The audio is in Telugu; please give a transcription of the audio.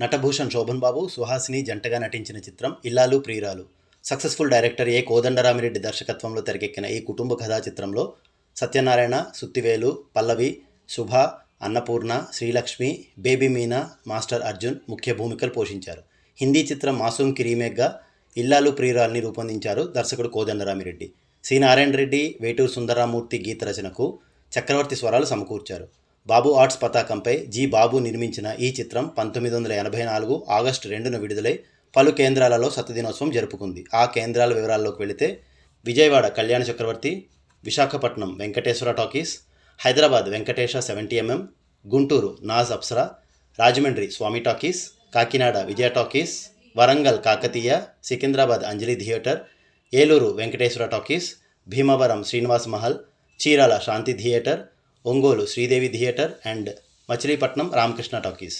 నటభూషణ్ శోభన్ బాబు సుహాసిని జంటగా నటించిన చిత్రం ఇల్లాలు ప్రియురాలు. సక్సెస్ఫుల్ డైరెక్టర్ ఏ కోదండరామిరెడ్డి దర్శకత్వంలో తెరకెక్కిన ఈ కుటుంబ కథా చిత్రంలో సత్యనారాయణ సుత్తివేలు పల్లవి శుభ అన్నపూర్ణ శ్రీలక్ష్మి బేబీ మీనా మాస్టర్ అర్జున్ ముఖ్య భూమికలు పోషించారు. హిందీ చిత్రం మాసూమ్కి రీమేక్గా ఇల్లాలు ప్రియురాల్ని రూపొందించారు దర్శకుడు కోదండరామిరెడ్డి. సి. నారాయణ రెడ్డి వేటూరు సుందరరామూర్తి గీత రచనకు చక్రవర్తి స్వరాలు సమకూర్చారు. బాబు ఆర్ట్స్ పతాకంపై జీ బాబు నిర్మించిన ఈ చిత్రం పంతొమ్మిది వందల ఎనభై నాలుగు ఆగస్టు రెండున విడుదలై పలు కేంద్రాలలో శతదినోత్సవం జరుపుకుంది. ఆ కేంద్రాల వివరాల్లోకి వెళితే Vijayawada Kalyana Chakravarthi Visakhapatnam Venkateswara talkies Hyderabad Venkatesa seventy MM Guntur Naz Apsara Rajahmundry Swamy talkies Kakinada Vijaya talkies Warangal Kakatiya Secunderabad Anjali theatre Eluru Venkateswara talkies Bhimavaram Srinivas Mahal Chirala Shanti theatre Ongole Sridevi theatre and Machilipatnam Ramakrishna talkies.